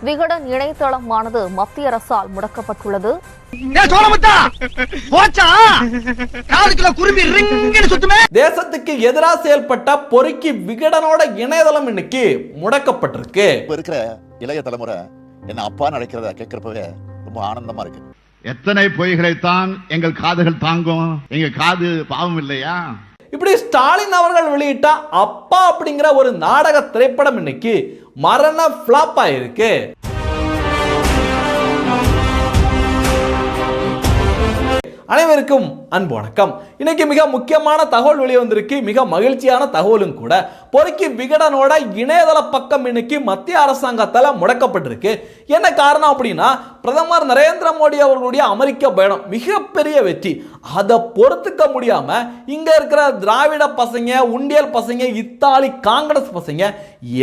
விகடன் இணையதளமானது மத்திய அரசால் முடக்கப்பட்டுள்ளது. தேசத்துக்கு எதிராக செயல்பட்ட பொறுக்கி விகடனோட இணையதளம் இன்னைக்கு முடக்கப்பட்டிருக்கு. இப்ப இருக்கிற இளைய தலைமுறை என்ன அப்பான்னு அழைக்கிறத கேட்கிறப்பவே ரொம்ப ஆனந்தமா இருக்கு. எத்தனை பொய்களைத்தான் எங்கள் காதுகள் தாங்கும்? எங்க காது பாவம் இல்லையா? இப்படி ஸ்டாலின் அவர்கள் வெளியிட்ட அப்பா அப்படிங்கிற ஒரு நாடக திரைப்படம் இன்னைக்கு மரண ஃப்ளாப் ஆயிருக்கு. அனைவருக்கும் அன்பு வணக்கம். இன்னைக்கு மிக முக்கியமான தகவல் வெளியே வந்திருக்கு மிக மகிழ்ச்சியான தகவலும் கூட. பொறுக்கி விகடனோட இணையதள பக்கம் இன்னைக்கு மத்திய அரசாங்கத்தால் முடக்கப்பட்டிருக்கு. என்ன காரணம் அப்படின்னா பிரதமர் நரேந்திர மோடி அவர்களுடைய அமெரிக்க பயணம் மிகப்பெரிய வெற்றி. அதை பொறுத்துக்க முடியாம இங்க இருக்கிற திராவிட பசங்க உண்டியல் பசங்க இத்தாலி காங்கிரஸ் பசங்க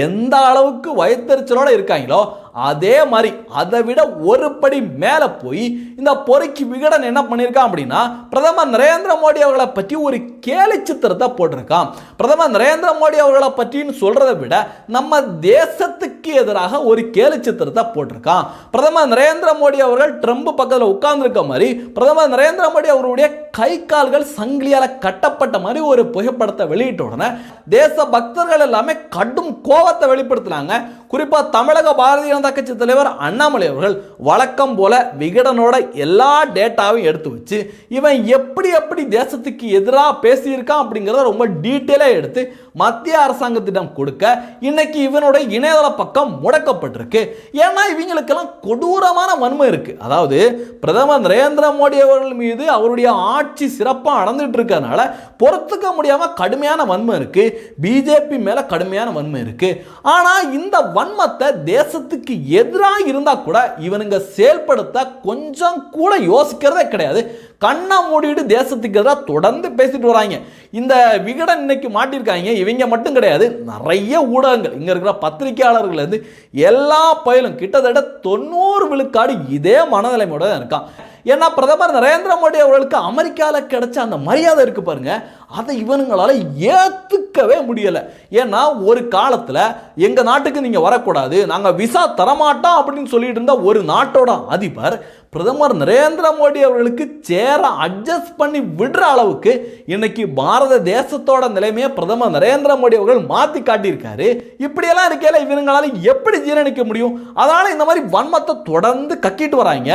எந்த அளவுக்கு வயத்தறிச்சலோட இருக்காங்களோ அதே மாதிரி அதை விட ஒரு படி மேலே போய் இந்த பொறுக்கி விகடன் என்ன பண்ணியிருக்கான் அப்படின்னா பிரதமர் நரேந்திர மோடி அவர்களை பற்றி ஒரு கேலி சித்திரத்தை போட்டிருக்கான். பிரதமர் நரேந்திர மோடி அவர்களை பற்றின்னு சொல்றதை விட நம்ம தேசத்துக்கு எதிராக ஒரு கேலி சித்திரத்தை போட்டிருக்கான். பிரதமர் நரேந்திர மோடி அவர்கள் ட்ரம்ப் பக்கத்தில் உட்கார்ந்துருக்க மாதிரி பிரதமர் நரேந்திர மோடி அவருடைய கை கால்கள் சங்கிலியால் கட்டப்பட்ட மாதிரி ஒரு புகைப்படத்தை வெளியிட்ட உடனே தேச பக்தர்கள் எல்லாமே கடும் கோபத்தை வெளிப்படுத்தினாங்க. குறிப்பாக தமிழக பாரதிய ஜனதா கட்சி தலைவர் அண்ணாமலை அவர்கள் வழக்கம் போல விகடனோட எல்லா டேட்டாவையும் எடுத்து வச்சு இவன் எப்படி எப்படி தேசத்துக்கு எதிராக பேசியிருக்கான் அப்படிங்கிறத ரொம்ப டீட்டெயிலாக எடுத்து மத்திய அரசாங்கத்திடம் கொடுக்க இன்னைக்கு இவனோட இணையதள பக்கம் முடக்கப்பட்டிருக்கு. ஏன்னா இவங்களுக்கெல்லாம் கொடூரமான வன்மை இருக்கு. அதாவது பிரதமர் நரேந்திர மோடி அவர்கள் மீது அவருடைய ஆட்சி சிறப்பாக நடந்துட்டு இருக்கிறதுனால பொறுத்துக்க முடியாம கடுமையான வன்மை இருக்கு. பிஜேபி மேல கடுமையான வன்மை இருக்கு. ஆனா இந்த வன்மத்தை தேசத்துக்கு எதிராக இருந்தால் கூட இவனுங்க செயல்படுத்த கொஞ்சம் கூட யோசிக்கிறதே கிடையாது. கண்ணை மூடிட்டு தேசத்துக்கு எதிராக தொடர்ந்து பேசிட்டு வராங்க. இந்த விகடன் இன்னைக்கு மாட்டியிருக்காங்க. இவங்க மட்டும் கிடையாது. நிறைய ஊடகங்கள். இங்க இருக்கிற பத்திரிகையாளர்கள் இருந்து எல்லா பயிலும் கிட்டத்தட்ட தொண்ணூறு விழுக்காடு இதே மனநிலைமையோட தான் இருக்கான். ஏன்னா பிரதமர் நரேந்திர மோடி அவர்களுக்கு அமெரிக்காவில் கிடைச்ச அந்த மரியாதை இருக்கு பாருங்க. அதை இவனுங்களால் ஏத்துக்கவே முடியலை. ஏன்னா ஒரு காலத்தில் எங்கள் நாட்டுக்கு நீங்கள் வரக்கூடாது நாங்கள் விசா தரமாட்டோம் அப்படின்னு சொல்லிட்டு இருந்த ஒரு நாட்டோட அதிபர் பிரதமர் நரேந்திர மோடி அவர்களுக்கு சேர அட்ஜஸ்ட் பண்ணி விடுற அளவுக்கு இன்னைக்கு பாரத தேசத்தோட நிலைமையை பிரதமர் நரேந்திர மோடி அவர்கள் மாற்றி காட்டியிருக்காரு. இப்படியெல்லாம் இருக்கையில் இவங்களால எப்படி ஜீரணிக்க முடியும்? அதனால இந்த மாதிரி வன்மத்தை தொடர்ந்து கக்கிட்டு வராங்க.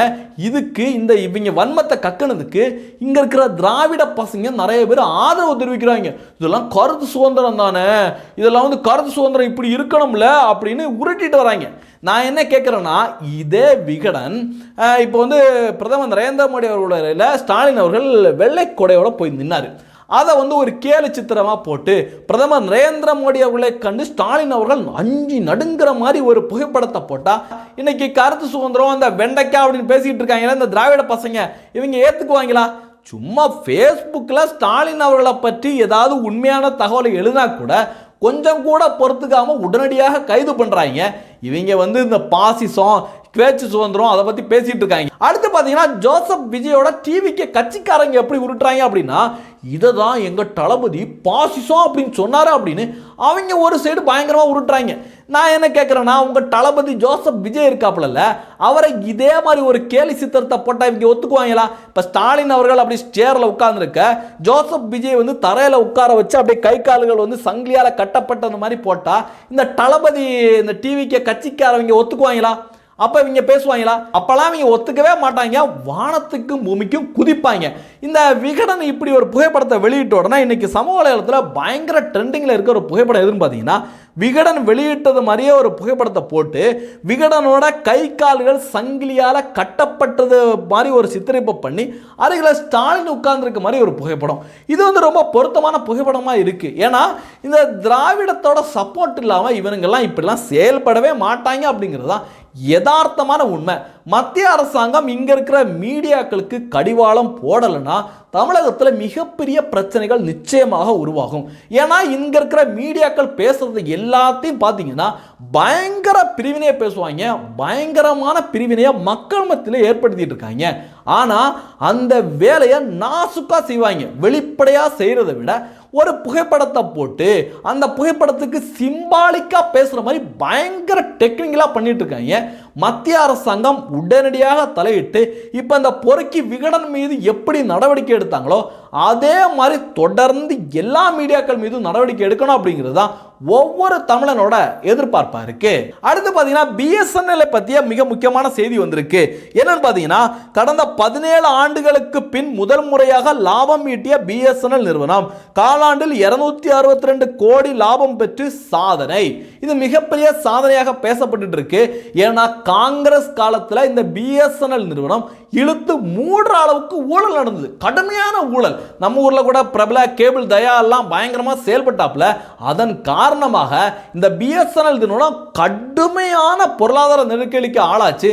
இதுக்கு இந்த இவங்க வன்மத்தை கக்குனதுக்கு இங்க இருக்கிற திராவிட பசங்க நிறைய பேர் ஆதரவு தெரிவிக்கிறாங்க. இதெல்லாம் கருத்து சுதந்திரம் தானே. இதெல்லாம் வந்து கருத்து சுதந்திரம் இப்படி இருக்கணும்ல அப்படின்னு உருட்டிட்டு வராங்க. நான் என்ன கேட்குறேன்னா இதே விகடன் இப்போ வந்து பிரதமர் நரேந்திர மோடி அவர்களோட ஸ்டாலின் அவர்கள் வெள்ளை கொடையோட போய் நின்னார். அதை வந்து ஒரு கேலி சித்திரமாக போட்டு பிரதமர் நரேந்திர மோடி அவர்களை கண்டு ஸ்டாலின் அவர்கள் அஞ்சு நடுங்கிற மாதிரி ஒரு புகைப்படத்தை போட்டால் இன்னைக்கு கருத்து சுதந்திரம் அந்த வெண்டைக்கா அப்படின்னு பேசிக்கிட்டு இருக்காங்களே இந்த திராவிட பசங்க இவங்க ஏற்றுக்குவாங்களா சும்மா ஃபேஸ்புக்கில் ஸ்டாலின் அவர்களை பற்றி ஏதாவது உண்மையான தகவலை எழுதினா கூட கொஞ்சம் கூட பொறுத்துக்காமல் உடனடியாக கைது பண்ணுறாங்க இவங்க வந்து இந்த பாசிசம் பேச்சு சுதந்திரம் அதை பற்றி பேசிகிட்டு இருக்காங்க. அடுத்து பார்த்தீங்கன்னா ஜோசப் விஜயோட டிவிக்கு கட்சிக்காரங்க எப்படி உருட்டுறாங்க அப்படின்னா இதை தான் எங்கள் தளபதி பாசிசம் அப்படின்னு சொன்னார் அப்படின்னு அவங்க ஒரு சைடு பயங்கரமாக உருட்டுறாங்க. நான் என்ன கேட்குறேன்னா உங்கள் தளபதி ஜோசப் விஜய் இருக்காப்புலல்ல அவரை இதே மாதிரி ஒரு கேலி சித்திரத்தை போட்டால் இவங்க ஒத்துக்குவாங்களா? இப்போ ஸ்டாலின் அவர்கள் அப்படி ஸ்டேரில் உட்கார்ந்துருக்க ஜோசப் விஜய் வந்து தரையில் உட்கார வச்சு அப்படியே கை கால்கள் வந்து சங்கிலியால் கட்டப்பட்ட அந்த மாதிரி போட்டால் இந்த தளபதி இந்த டிவிக்கு கட்சிக்காரவங்க ஒத்துக்குவாங்களா? அப்போ இவங்க பேசுவாங்களா? அப்போல்லாம் இவங்க ஒத்துக்கவே மாட்டாங்க. வானத்துக்கும் பூமிக்கும் குதிப்பாங்க. இந்த விகடன் இப்படி ஒரு புகைப்படத்தை வெளியிட்ட உடனே இன்னைக்கு சமூக வலைதளத்தில் பயங்கர ட்ரெண்டிங்கில் இருக்க ஒரு புகைப்படம் எதுன்னு பார்த்தீங்கன்னா விகடன் வெளியிட்டது மாதிரியே ஒரு புகைப்படத்தை போட்டு விகடனோட கை கால்கள் சங்கிலியால் கட்டப்பட்டது மாதிரி ஒரு சித்தரிப்பை பண்ணி அருகில் ஸ்டாலின் உட்கார்ந்துருக்க மாதிரி ஒரு புகைப்படம். இது வந்து ரொம்ப பொருத்தமான புகைப்படமாக இருக்குது ஏன்னா இந்த திராவிடத்தோட சப்போர்ட் இல்லாமல் இவனுங்கெல்லாம் இப்படிலாம் செயல்படவே மாட்டாங்க அப்படிங்கிறது தான் யதார்த்தமான உண்மை. மத்திய அரசாங்கம் இங்கே இருக்கிற மீடியாக்களுக்கு கடிவாளம் போடலைன்னா தமிழகத்தில் மிகப்பெரிய பிரச்சனைகள் நிச்சயமாக உருவாகும். ஏன்னா இங்க இருக்கிற மீடியாக்கள் பேசுறது எல்லாத்தையும் பார்த்தீங்கன்னா பயங்கர பிரிவினையை பேசுவாங்க. பயங்கரமான பிரிவினையை மக்கள் மத்தியில் ஏற்படுத்திட்டு இருக்காங்க. ஆனால் அந்த வேலையை நாசுக்காக செய்வாங்க. வெளிப்படையாக செய்கிறத விட ஒரு புகைப்படத்தை போட்டு அந்த புகைப்படத்துக்கு சிம்பாலிக்காக பேசுகிற மாதிரி பயங்கர டெக்னிக்கலாக பண்ணிட்டு இருக்காங்க மத்திய அரசாங்கம் உடனடியாக தலையிட்டு இப்போ இந்த பொறுக்கி விகடன் மீது எப்படி நடவடிக்கை எடுத்தாங்களோ அதே மாதிரி தொடர்ந்து எல்லா மீடியாக்கள் மீதும் நடவடிக்கை எடுக்கணும் அப்படிங்கிறது தான் ஒவ்வொரு தமிழனோட எதிர்பார்ப்பா இருக்கு அடுத்து பார்த்தீங்கன்னா பிஎஸ்என்எல் பற்றிய மிக முக்கியமான செய்தி வந்திருக்கு. என்னன்னு பார்த்தீங்கன்னா கடந்த பதினேழு ஆண்டுகளுக்கு பின் முதல் முறையாக லாபம் ஈட்டிய பிஎஸ்என்எல் நிறுவனம் காலாண்டில் இருநூத்தி அறுபத்தி ரெண்டு கோடி லாபம் பெற்று சாதனை. இது மிகப்பெரிய சாதனையாக பேசப்பட்டு இருக்கு ஏன்னா காங்கிரஸ் காலத்தில் இந்த பிஎஸ்என்எல் நிறுவனம் இழுத்து மூடுற அளவுக்கு ஊழல் நடந்தது. கடுமையான ஊழல். நம்ம ஊர்ல கூட பிரபல கேபிள் தயா எல்லாம் பயங்கரமா செயல்பட்டாப்ல அதன் காரணமாக இந்த பிஎஸ்என்எல் நிறுவனம் கடுமையான பொருளாதார நெருக்கடிக்கு ஆளாச்சு.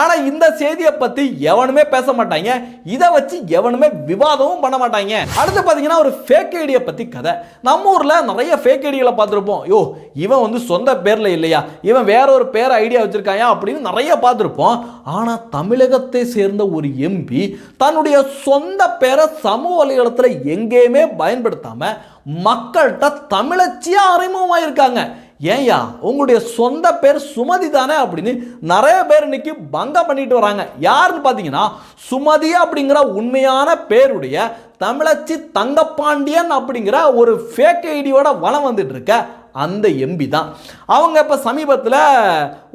ஆனால் இந்த செய்தியை பற்றி எவனுமே பேச மாட்டாங்க. இதை வச்சு எவனுமே விவாதமும் பண்ண மாட்டாங்க. அடுத்து பார்த்தீங்கன்னா ஒரு ஃபேக் ஐடியை பற்றி கதை. நம்ம ஊரில் நிறைய ஃபேக் ஐடிகளை பார்த்துருப்போம். யோ இவன் வந்து சொந்த பேரில் இல்லையா? இவன் வேற ஒரு பேர் ஐடியா வச்சுருக்காயா அப்படின்னு நிறைய பார்த்துருப்போம். ஆனால் தமிழகத்தை சேர்ந்த ஒரு எம்பி தன்னுடைய சொந்த பேரை சமூக வலைதளத்தில் எங்கேயுமே பயன்படுத்தாமல் மக்கள்கிட்ட தமிழச்சியா அறிமுகமாயிருக்காங்க. ஏன்யா உங்களுடைய சொந்த பேர் சுமதி தானே அப்படின்னு நிறைய பேர் இன்னைக்கு பங்கம் பண்ணிட்டு வராங்க. யாருன்னு பார்த்தீங்கன்னா சுமதி அப்படிங்கிற உண்மையான பேருடைய தமிழச்சி தங்கப்பாண்டியன் அப்படிங்கிற ஒரு ஃபேக் ஐடியோட வளம் வந்துட்டு இருக்க அந்த எம்பி தான். அவங்க இப்போ சமீபத்தில்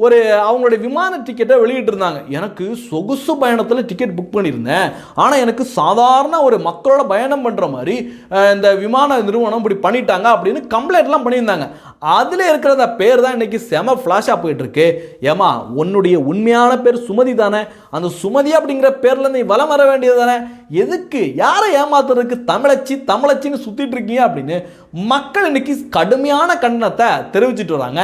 ஒரு அவங்களுடைய விமான டிக்கெட்டை வெளியிட்டிருந்தாங்க. எனக்கு சொகுசு பயணத்தில் டிக்கெட் புக் பண்ணியிருந்தேன். ஆனால் எனக்கு சாதாரண ஒரு மக்களோட பயணம் பண்ணுற மாதிரி இந்த விமான நிறுவனம் இப்படி பண்ணிட்டாங்க அப்படின்னு கம்ப்ளைண்ட்லாம் பண்ணியிருந்தாங்க. அதில் இருக்கிற அந்த பேர் தான் இன்னைக்கு செம ஃப்ளாஷாக போயிட்டுருக்கு. ஏமா உன்னுடைய உண்மையான பேர் சுமதி தானே? அந்த சுமதி அப்படிங்கிற பேரில் நீ வலம் வர வேண்டியது தானே? எதுக்கு? யாரை ஏமாத்துறதுக்கு? தமிழச்சி தமிழச்சின்னு சுத்திட்டு இருக்கீங்க அப்படின்னு மக்கள் இன்னைக்கு கடுமையான கண்டனத்தை தெரிவிச்சிட்டு வராங்க.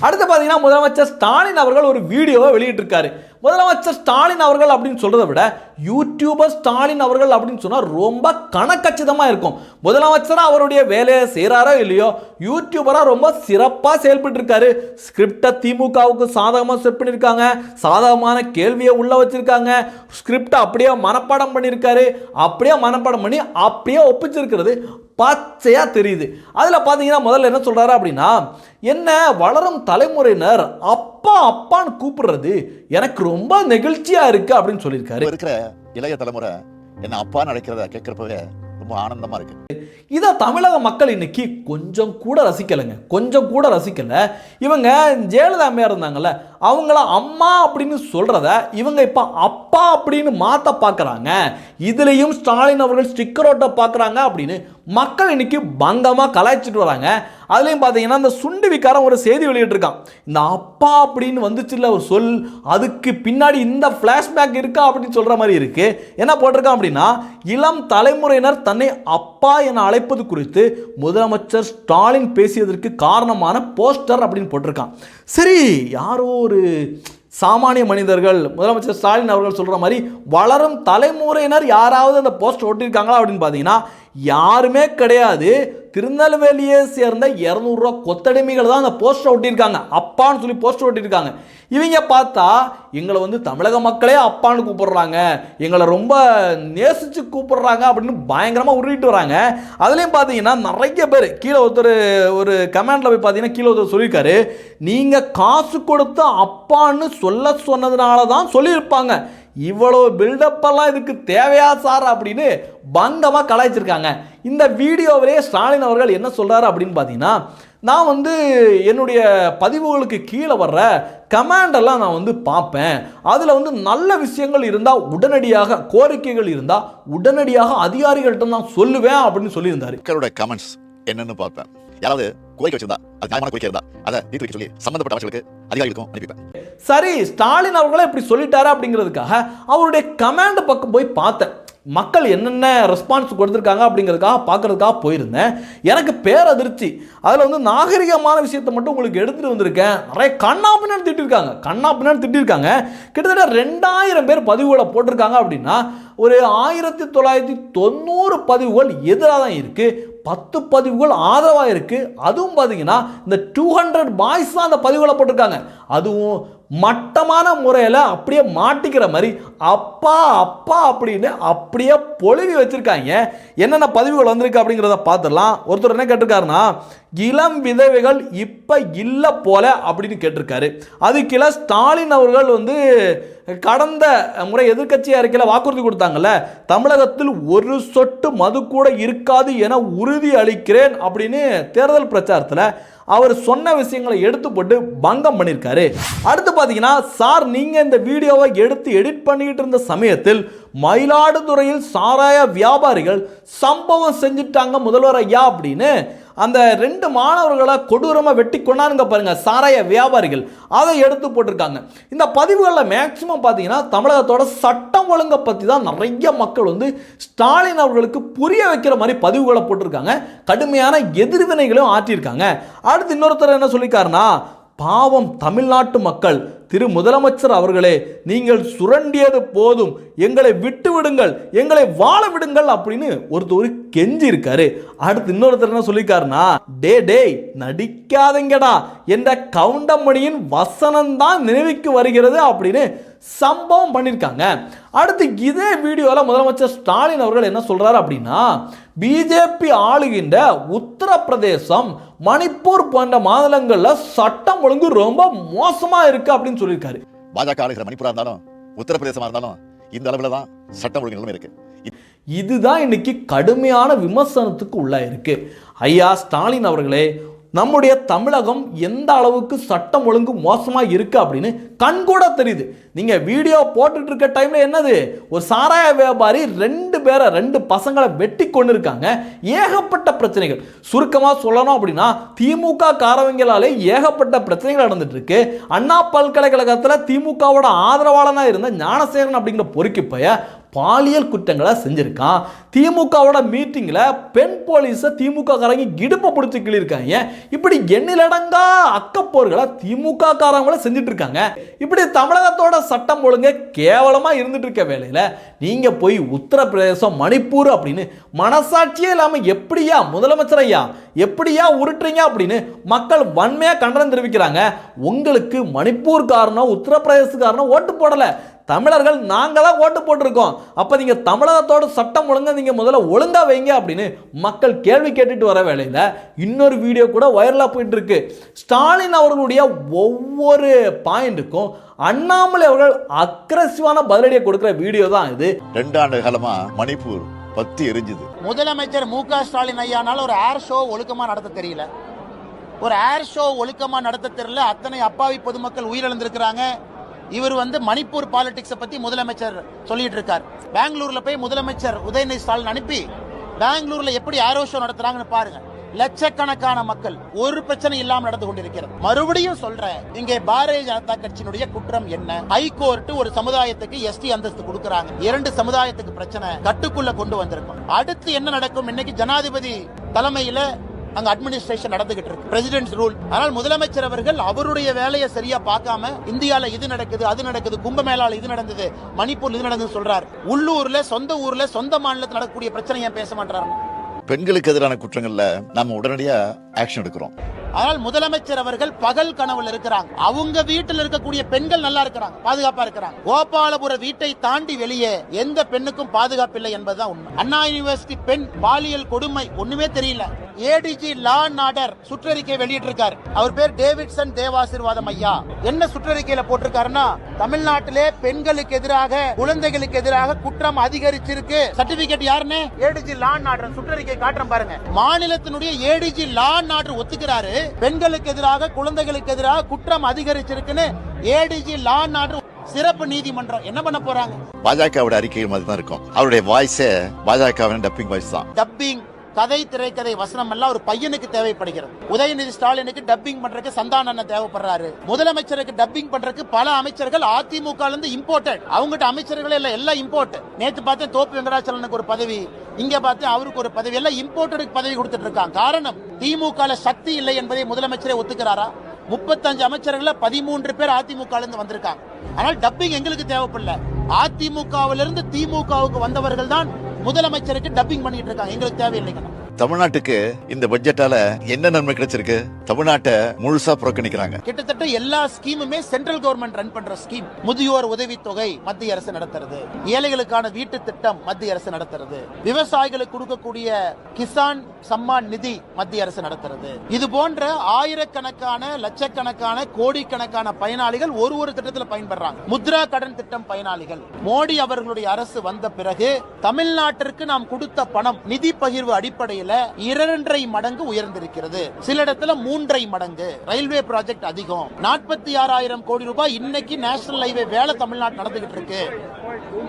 அடுத்து பார்த்தீங்கன்னா முதலமைச்சர் ஸ்டாலின் அவர்கள் ஒரு வீடியோவை வெளியிட்டிருக்காரு. முதலமைச்சர் ஸ்டாலின் அவர்கள் அப்படின்னு சொல்கிறத விட யூடியூபர் ஸ்டாலின் அவர்கள் அப்படின்னு சொன்னால் ரொம்ப கணக்கச்சிதமாக இருக்கும். முதலமைச்சராக அவருடைய வேலையை செய்கிறாரோ இல்லையோ யூடியூபராக ரொம்ப சிறப்பாக செயல்பட்டுருக்காரு ஸ்கிரிப்டை திமுகவுக்கு சாதகமாக செட் பண்ணியிருக்காங்க. சாதகமான கேள்வியை உள்ள வச்சிருக்காங்க. ஸ்கிரிப்டை அப்படியே மனப்பாடம் பண்ணியிருக்காரு. அப்படியே மனப்பாடம் பண்ணி அப்படியே ஒப்பிச்சிருக்கிறது. பச்சையாக தெரியுது. அதில் பார்த்தீங்கன்னா முதல்ல என்ன சொல்கிறாரு அப்படின்னா என்ன வளரும் தலைமுறையினர் அப்பா அப்பான்னு கூப்பிடுறது எனக்கு ரொம்ப நெகிழ்ச்சியாக இருக்கு அப்படின்னு சொல்லியிருக்காரு. இருக்கிற இளைய தலைமுறை என்ன அப்பான்னு அழைக்கிறத கேட்குறப்பவே ரொம்ப ஆனந்தமாக இருக்குது இதை தமிழக மக்கள் இன்னைக்கு கொஞ்சம் கூட ரசிக்கலைங்க. கொஞ்சம் கூட ரசிக்கலை. இவங்க ஜெயலலிதா அம்மையா இருந்தாங்கல்ல அவங்கள அம்மா அப்படின்னு சொல்கிறத இவங்க இப்போ அப்பா அப்படின்னு மாற்ற பார்க்குறாங்க இதுலேயும் ஸ்டாலின் அவர்கள் ஸ்டிக்கர் ஓட்ட பார்க்குறாங்க அப்படின்னு மக்கள் இன்னைக்கு பங்கமாக கலாய்ச்சிட்டு வராங்க. அதுலேயும் பார்த்தீங்கன்னா அந்த சுண்டு விக்காரன் ஒரு செய்தி வெளியிட்டிருக்கான். இந்த அப்பா அப்படின்னு வந்துச்சுல்ல ஒரு சொல் அதுக்கு பின்னாடி இந்த ஃப்ளாஷ்பேக் இருக்கா அப்படின்னு சொல்கிற மாதிரி இருக்குது என்ன போட்டிருக்கான் அப்படின்னா இளம் தலைமுறையினர் தன்னை அப்பா என அழைப்பது குறித்து முதலமைச்சர் ஸ்டாலின் பேசியதற்கு காரணமான போஸ்டர் அப்படின்னு போட்டிருக்கான். சரி யாரோ ஒரு சாமானிய மனிதர்கள் முதலமைச்சர் ஸ்டாலின் அவர்கள் சொல்கிற மாதிரி வளரும் தலைமுறையினர் யாராவது அந்த போஸ்டர் ஒட்டியிருக்காங்களா அப்படின்னு பார்த்தீங்கன்னா யாருமே கிடையாது. திருநெல்வேலியை சேர்ந்த இரநூறுவா கொத்தடிமைகள் தான் அந்த போஸ்டர் ஒட்டியிருக்காங்க. அப்பான்னு சொல்லி போஸ்டர் ஒட்டியிருக்காங்க. இவங்க பார்த்தா எங்களை வந்து தமிழக மக்களே அப்பான்னு கூப்பிடுறாங்க. எங்களை ரொம்ப நேசித்து கூப்பிடுறாங்க அப்படின்னு பயங்கரமாக உருட்டிட்டு வராங்க. அதுலேயும் பார்த்தீங்கன்னா நிறைய பேர் கீழே ஒருத்தர் ஒரு கமெண்டில் போய் பார்த்தீங்கன்னா கீழே ஒருத்தர் சொல்லியிருக்காரு. நீங்கள் காசு கொடுத்து அப்பான்னு சொல்ல சொன்னதுனால தான் சொல்லியிருப்பாங்க. இவ்வளோ பில்டப்பெல்லாம் இதுக்கு தேவையா சார் அப்படின்னு பங்கமாக கலாய்ச்சிருக்காங்க. இந்த வீடியோவிலே ஸ்டாலின் அவர்கள் என்ன சொல்கிறாரு அப்படின்னு பார்த்தீங்கன்னா நான் வந்து என்னுடைய பதிவுகளுக்கு கீழே வர்ற கமாண்டெல்லாம் நான் வந்து பார்ப்பேன். அதில் வந்து நல்ல விஷயங்கள் இருந்தால் உடனடியாக கோரிக்கைகள் இருந்தால் உடனடியாக அதிகாரிகள்கிட்ட நான் சொல்லுவேன் அப்படின்னு சொல்லியிருந்தார். கமெண்ட்ஸ் என்னென்னு பார்ப்பேன். யாராவது கோரிக்கை வச்சிருந்தா அது நியாயமான கோரிக்கை இருந்தா அதை தீர்த்து வைக்க சொல்லி சம்பந்தப்பட்ட அமைச்சர்களுக்கு அதிகாரிகளுக்கும் அனுப்பிப்பேன். சரி ஸ்டாலின் அவர்களே இப்படி சொல்லிட்டாரு அப்படிங்கிறதுக்காக அவருடைய கமாண்ட் பக்கம் போய் பார்த்தேன். மக்கள் என்னென்ன ரெஸ்பான்ஸ் கொடுத்துருக்காங்க அப்படிங்கிறதுக்காக பார்க்கறதுக்காக போயிருந்தேன். எனக்கு பேரதிர்ச்சி. அதில் வந்து நாகரிகமான விஷயத்தை மட்டும் உங்களுக்கு எடுத்துகிட்டு வந்திருக்கேன். நிறைய கண்ணா பின்னாடி திட்டிருக்காங்க. கண்ணா பின்னாடி திட்டிருக்காங்க. கிட்டத்தட்ட ரெண்டாயிரம் பேர் பதிவுகளை போட்டிருக்காங்க அப்படின்னா ஒரு ஆயிரத்தி தொள்ளாயிரத்தி தொண்ணூறு பதிவுகள் எதிராக தான் இருக்குது பத்து பதிவுகள் ஆதரவாக இருக்குது அதுவும் பார்த்தீங்கன்னா இந்த டூ ஹண்ட்ரட் பாய்ஸ் தான் அந்த பதிவுகளை போட்டிருக்காங்க. அதுவும் மட்டமான முறையில் அப்படியே மாட்டிக்கிற மாதிரி அப்பா அப்பா அப்படின்னு அப்படியே பொழுவி வச்சுருக்காங்க. என்னென்ன பதிவுகள் வந்திருக்கு அப்படிங்கிறத பார்த்துடலாம். ஒருத்தர் என்ன கேட்டிருக்காருன்னா இளம் விதவைகள் இப்போ இல்லை போல அப்படின்னு கேட்டிருக்காரு. அதுக்கில ஸ்டாலின் அவர்கள் வந்து கடந்த முறை எதிர்கட்சியாக இருக்கையில் வாக்குறுதி கொடுத்தாங்கல்ல தமிழகத்தில் ஒரு சொட்டு மது கூட இருக்காது என உறுதி அளிக்கிறேன் அப்படின்னு தேர்தல் பிரச்சாரத்தில் அவர் சொன்ன விஷயங்களை எடுத்து போட்டு பங்கம் பண்ணியிருக்காரு. அடுத்து பார்த்தீங்கன்னா சார் நீங்கள் இந்த வீடியோவை எடுத்து எடிட் பண்ணிக்கிட்டு இருந்த சமயத்தில் மயிலாடுதுறையில் சாராய வியாபாரிகள் சம்பவம் செஞ்சுட்டாங்க முதல்வர் ஐயா அப்படின்னு அந்த ரெண்டு மாணவர்களை கொடூரமாக வெட்டி கொண்டாருங்க பாருங்கள் சாராய வியாபாரிகள். அதை எடுத்து போட்டிருக்காங்க. இந்த பதிவுகளில் மேக்சிமம் பார்த்தீங்கன்னா தமிழகத்தோட சட்டம் ஒழுங்கை பற்றி தான் நிறைய மக்கள் வந்து ஸ்டாலின் அவர்களுக்கு புரிய வைக்கிற மாதிரி பதிவுகளை போட்டிருக்காங்க. கடுமையான எதிர்வினைகளும் ஆற்றியிருக்காங்க. அடுத்து இன்னொருத்தர் என்ன சொல்லியிருக்காருன்னா பாவம் தமிழ்நாட்டு மக்கள். திரு முதலமைச்சர் அவர்களே நீங்கள் சுரண்டியது போதும். எங்களை விட்டு விடுங்கள் எங்களை வாழ விடுங்கள் அப்படின்னு ஒருத்தர் கெஞ்சி இருக்காரு. அடுத்து இன்னொருத்தர் என்ன சொல்லியிருக்காருன்னா டே டேய் நடிக்காதீங்கடா. என்ற கவுண்டமணியின் வசனம் தான் நினைவுக்கு வருகிறது அப்படின்னு சம்பவம் பண்ணியிருக்காங்க அடுத்து இதே வீடியோவில் முதலமைச்சர் ஸ்டாலின் அவர்கள் என்ன சொல்றாரு அப்படின்னா பிஜேபி ஆளுகின்ற உத்தரப்பிரதேசம் மணிப்பூர் போன்ற மாநிலங்களில் சட்டம் ஒழுங்கு ரொம்ப மோசமாக இருக்கு அப்படின்னு சொல்லியிருக்காரு. பாஜக ஆளுகிற மணிப்பூரா இருந்தாலும் உத்தரப்பிரதேசமா இருந்தாலும் இந்த அளவுல தான் சட்டம் ஒழுங்கு நிலைமை இருக்கு. இதுதான் இன்னைக்கு கடுமையான விமர்சனத்துக்கு உள்ளாயிருக்கு. ஐயா ஸ்டாலின் அவர்களே நம்முடைய தமிழகம் எந்த அளவுக்கு சட்டம் ஒழுங்கு மோசமாக இருக்கு அப்படின்னு கண்கூட தெரியுது. நீங்கள் வீடியோ போட்டுட்டு இருக்க டைமில் என்னது? ஒரு சாராய வியாபாரி ரெண்டு பேரை ரெண்டு பசங்களை வெட்டி கொண்டு இருக்காங்க ஏகப்பட்ட பிரச்சனைகள். சுருக்கமாக சொல்லணும் அப்படின்னா திமுக காரவங்களாலே ஏகப்பட்ட பிரச்சனைகள் நடந்துட்டு இருக்கு அண்ணா பல்கலைக்கழகத்தில் திமுகவோட ஆதரவாளனாக இருந்த ஞானசேகரன் அப்படிங்கிற பொறுக்கி பைய பாலியல் குற்றங்களை செஞ்சுருக்கான். திமுகவோட மீட்டிங்கில் பெண் போலீஸை திமுக காரங்க இடுப்பை பிடிச்சி கிளியிருக்காங்க இப்படி எண்ணிலடங்கா அக்கப்போர்களை திமுக காரங்கள செஞ்சுட்டு இருக்காங்க இப்படி தமிழகத்தோட சட்டம் ஒழுங்கு கேவலமாக இருந்துட்டு இருக்க வேலையில் நீங்கள் போய் உத்தரப்பிரதேசம் மணிப்பூர் அப்படின்னு மனசாட்சியே இல்லாமல் எப்படியா முதலமைச்சர் ஐயா எப்படியா உருட்டுறீங்க அப்படின்னு மக்கள் வன்மையாக கண்டனம் தெரிவிக்கிறாங்க. உங்களுக்கு மணிப்பூர் காரணம் உத்தரப்பிரதேச காரணம் ஓட்டு போடலை. தமிழர்கள் நாங்கள் தான் ஓட்டு போட்டிருக்கோம். அப்போ நீங்கள் தமிழகத்தோட சட்டம் ஒழுங்கா நீங்கள் முதல்ல ஒழுங்கா வைங்க அப்படின்னு மக்கள் கேள்வி கேட்டுட்டு வர வேலையில் இன்னொரு வீடியோ கூட வைரலாக போயிட்டு இருக்கு. ஸ்டாலின் அவர்களுடைய ஒவ்வொரு பாயிண்ட்டுக்கும் அண்ணாமலை அவர்கள் அக்ரஸிவான பதிலடியை கொடுக்குற வீடியோ தான் இது. ரெண்டு ஆண்டு காலமா மணிப்பூர் பத்தி எரிஞ்சுது. முதலமைச்சர் மு க ஸ்டாலின் ஐயானால ஒரு ஏர் ஷோ ஒழுக்கமா நடத்த தெரியல. ஒரு ஏர் ஷோ ஒழுக்கமா நடத்த தெரியல. அத்தனை அப்பாவி பொதுமக்கள் உயிரிழந்திருக்கிறாங்க. இவர் வந்து மணிப்பூர் பாலிடிக்ஸை பத்தி முதலமைச்சர் சொல்லிட்டு இருக்கார் பெங்களூர்ல போய் முதலமைச்சர் உதயநிதி ஸ்டாலின் அனுப்பி பெங்களூர்ல எப்படி ஏரோ ஷோ நடத்துறாங்கன்னு பாருங்க. லட்சக்கணக்கான மக்கள் ஒரு பிரச்சனை இல்லாமல் நடந்து கொண்டிருக்கிறது. மறுபடியும் சொல்றேன் இங்கே பாரதிய ஜனதா கட்சியினுடைய குற்றம் என்ன? ஹைகோர்ட் ஒரு சமுதாயத்துக்கு எஸ்டி அந்தஸ்து கொடுக்கறாங்க. இரண்டு சமுதாயத்துக்கு பிரச்சனை கட்டுக்குள்ள கொண்டு வந்திருக்கும். அடுத்து என்ன நடக்கும்? இன்னைக்கு ஜனாதிபதி தலைமையில அங்க அட்மினிஸ்ட்ரேஷன் நடந்துகிட்டு இருக்கு. பிரசிடென்ட் ரூல் ஆனால் முதலமைச்சர் அவர்கள் அவருடைய வேலையை சரியா பார்க்காம இந்தியால இது நடக்குது அது நடக்குது கும்பமேளால இது நடந்தது மணிப்பூர் இது நடந்தது சொல்றாரு. உள்ளூர்ல சொந்த ஊர்ல சொந்த மாநிலத்தில் நடக்கக்கூடிய பிரச்சனை ஏன் பேச மாட்டாரு பெண்களுக்கு எதிரான குற்றங்கள்ல நம்ம உடனடியா ஆக்ஷன் எடுக்கிறோம். ஆனால் முதலமைச்சர் அவர்கள் பகல் கனவுல இருக்கிறாங்க. அவங்க வீட்டில் இருக்கக்கூடிய பெண்கள் நல்லா இருக்கிறாங்க பாதுகாப்பா இருக்கிறாங்க. கோபாலபுர வீட்டை தாண்டி வெளியே எந்த பெண்ணுக்கும் பாதுகாப்பு இல்லை என்பதுதான் உண்மை. அண்ணா யூனிவர்சிட்டி பெண் பாலியல் கொடுமை ஒண்ணுமே தெரியல. ஏடிஜி லா அண்ட் ஆர்டர் சுற்றறிக்கை வெளியிட்டிருக்காரு. அவர் பேர் டேவிட்சன் தேவாசிர்வாதம் ஐயா. என்ன சுற்றறிக்கையில போட்டிருக்காருன்னா தமிழ்நாட்டிலே பெண்களுக்கு எதிராக குழந்தைகளுக்கு எதிராக குற்றம் அதிகரிச்சிருக்கு. சர்டிபிகேட் யாருன்னு? ஏடிஜி லா அண்ட் ஆர்டர் சுற்றறிக்கை காட்டுறேன் பாருங்க. மாநிலத்தினுடைய ஏடிஜி லா அண்ட் ஆர்டர் ஒத்துக்கிறாரு. பெண்களுக்கு எதிராக குழந்தைகளுக்கு எதிராக குற்றம் அதிகரிச்சிருக்குன்னு ஏடிஜி லா அண்ட் ஆர்டர் சிறப்பு நீதிமன்றம் என்ன பண்ண போறாங்க? பாஜகவோட அறிக்கை மாதிரி தான் இருக்கும். அவருடைய வாய்ஸே பாஜகவின் டப்பிங் வாய்ஸ் தான். டப்பிங் கதை திரைக்கதை வசனம் எல்லாம் ஒரு பையனுக்கு தேவைப்படுகிறது. உதயநிதி ஸ்டாலினுக்கு டப்பிங் பண்றதுக்கு சந்தானண்ணன் தேவைப்படுறாரு. முதலமைச்சருக்கு டப்பிங் பண்றதுக்கு பல அமைச்சர்கள் அதிமுக இருந்து இம்போர்ட்டட் அவங்ககிட்ட அமைச்சர்களே இல்ல எல்லாம் இம்போர்ட் நேத்து பார்த்தேன் தோப்பு வெங்கடாச்சலனுக்கு ஒரு பதவி இங்க பார்த்தேன் அவருக்கு ஒரு பதவி எல்லாம் இம்போர்ட்டடுக்கு பதவி கொடுத்துட்டு இருக்காங்க. காரணம் திமுக சக்தி இல்லை என்பதை முதலமைச்சரே ஒத்துக்கிறாரா? முப்பத்தஞ்சு அமைச்சர்கள பதிமூன்று பேர் அதிமுக இருந்து வந்திருக்காங்க. ஆனால் டப்பிங் எங்களுக்கு தேவைப்படல. அதிமுகவிலிருந்து திமுகவுக்கு வந்தவர்கள் தான் முதலமைச்சருக்கு டப்பிங் பண்ணிட்டு இருக்காங்க. எங்களுக்கு தேவையில்லைங்க தமிழ்நாட்டுக்கு இந்த பட்ஜெட்டால என்ன நன்மை கிடைச்சிருக்கு? தமிழ்நாட்டை முழுசா புறக்கணிக்கிறாங்க. கிட்டத்தட்ட எல்லா ஸ்கீமுமே சென்ட்ரல் கவர்மெண்ட் ரன் பண்ற ஸ்கீம். முதியோர் உதவித்தொகை மத்திய அரசு நடத்துறது. ஏழைகளுக்கான வீட்டு திட்டம் மத்திய அரசு நடத்துறது. விவசாயிகளுக்கு கொடுக்கக்கூடிய கிசான் சம்மான் நிதி மத்திய அரசு நடத்துறது. இது போன்ற ஆயிரக்கணக்கான லட்சக்கணக்கான கோடிக்கணக்கான பயனாளிகள் ஒரு ஒரு திட்டத்தில் பயன்படுறாங்க. முத்ரா கடன் திட்டம் பயனாளிகள். மோடி அவர்களுடைய அரசு வந்த பிறகு தமிழ்நாட்டிற்கு நாம் கொடுத்த பணம் நிதி பகிர்வு அடிப்படையில் இரண்டரை மடங்கு உயர்ந்திருக்கிறது. சில இடத்துல மூன்றரை மடங்கு. ரயில்வே ப்ராஜெக்ட் அதிகம். நாற்பத்தி ஆறாயிரம் கோடி ரூபாய் இன்னைக்கு நேஷனல் ஹைவே வேலை தமிழ்நாடு நடந்துகிட்டு இருக்கு.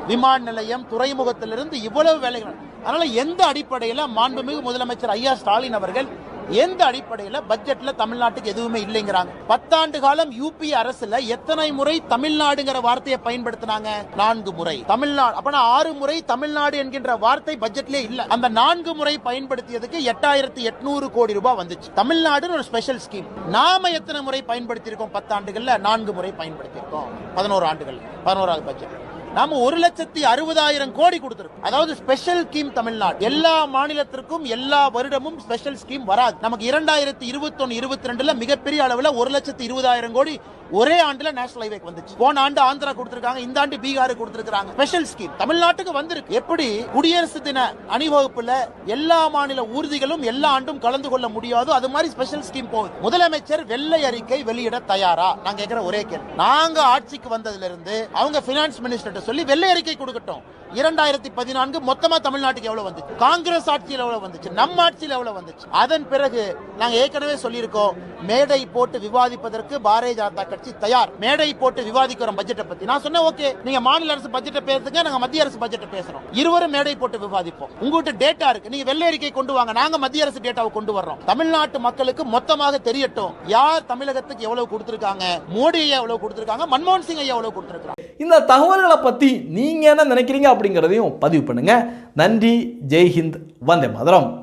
விமான நிலையம் துறைமுகத்திலிருந்து இவ்வளவு வேலைகள். அதனால எந்த அடிப்படையில மாண்புமிகு முதலமைச்சர் ஐயா ஸ்டாலின் அவர்கள் எந்த அடிப்படையில் பட்ஜெட்ல தமிழ்நாட்டுக்கு எதுவுமே இல்லைங்கிறாங்க. பத்தாண்டு காலம் யூபி அரசுல எத்தனை முறை தமிழ்நாடுங்கிற வார்த்தையை பயன்படுத்தினாங்க? நான்கு முறை. தமிழ்நாடு அப்பனா ஆறு முறை தமிழ்நாடு என்கின்ற வார்த்தை பட்ஜெட்லேயே இல்ல. அந்த நான்கு முறை பயன்படுத்தியதுக்கு எட்டாயிரத்தி எட்நூறு கோடி ரூபாய் வந்துச்சு. தமிழ்நாடுன்னு ஒரு ஸ்பெஷல் ஸ்கீம் நாம எத்தனை முறை பயன்படுத்தியிருக்கோம்? பத்தாண்டுகள்ல நான்கு முறை பயன்படுத்தியிருக்கோம். பதினோரு ஆண்டுகள் பதினோராவது பட்ஜெட் நாம ஒரு லட்சத்தி அறுபதாயிரம் கோடி கொடுத்திருக்கோம். அதாவது ஸ்பெஷல் ஸ்கீம் தமிழ்நாடு. எல்லா மாநிலத்திற்கும் எல்லா வருடமும் ஸ்பெஷல் ஸ்கீம் வராது. நமக்கு இரண்டாயிரத்தி இருபத்தொன்னு இருபத்தி ரெண்டுல மிகப்பெரிய அளவுல ஒரு லட்சத்தி இருபதாயிரம் கோடி ஒரே ஆண்டுல நேஷனல் ஹைவே வந்துச்சு. போன ஆண்டு ஆந்திரா கொடுத்திருக்காங்க இந்த ஆண்டு பீகார் கொடுத்திருக்காங்க ஸ்பெஷல் ஸ்கீம் தமிழ்நாட்டுக்கு வந்திருக்கு. எப்படி? குடியரசு தின அணிவகுப்புல எல்லா மாநில ஊர்திகளும் எல்லா ஆண்டும் கலந்து கொள்ள முடியாதோ அது மாதிரி ஸ்பெஷல் ஸ்கீம் போகுது. முதலமைச்சர் வெள்ளை அறிக்கை வெளியிட தயாரா? நான் கேட்கிற ஒரே கேள்வி. நாங்க ஆட்சிக்கு வந்ததுல இருந்து அவங்க பினான்ஸ் மினிஸ்டர் சொல்லி வெள்ளை அறிக்கை கொடுக்கட்டும். இரண்டாயிரத்தி பதினான்கு மொத்தமா தமிழ்நாட்டுக்கு எவ்வளவு வந்துச்சு? காங்கிரஸ் ஆட்சியில் எவ்வளவு வந்துச்சு? நம்ம ஆட்சியில் எவ்வளவு வந்துச்சு? அதன் பிறகு நாங்க ஏற்கனவே சொல்லியிருக்கோம் மேடை போட்டு விவாதிப்பதற்கு பாரதிய ஜனதா கட்சி தயார். மேடை போட்டு விவாதிக்கிறோம் பட்ஜெட்டை பத்தி. நான் சொன்னேன் ஓகே நீங்க மாநில அரசு பட்ஜெட்டை பேசுங்க நாங்க மத்திய அரசு பட்ஜெட்டை பேசுறோம். இருவரும் மேடை போட்டு விவாதிப்போம். உங்ககிட்ட டேட்டா இருக்கு. நீங்க வெள்ளை அறிக்கை கொண்டு வாங்க. நாங்க மத்திய அரசு டேட்டாவை கொண்டு வர்றோம். தமிழ்நாட்டு மக்களுக்கு மொத்தமாக தெரியட்டும் யார் தமிழகத்துக்கு எவ்வளவு கொடுத்திருக்காங்க மோடி ஐயா எவ்வளவு கொடுத்திருக்காங்க மன்மோகன் சிங் ஐயா எவ்வளவு கொடுத்திருக்காங்க. இந்த தகவல்களை பற்றி நீங்க என்ன நினைக்கிறீங்க அப்படிங்கிறதையும் பதிவு பண்ணுங்க. நன்றி ஜெய்ஹிந்த் வந்தே மதுரம்.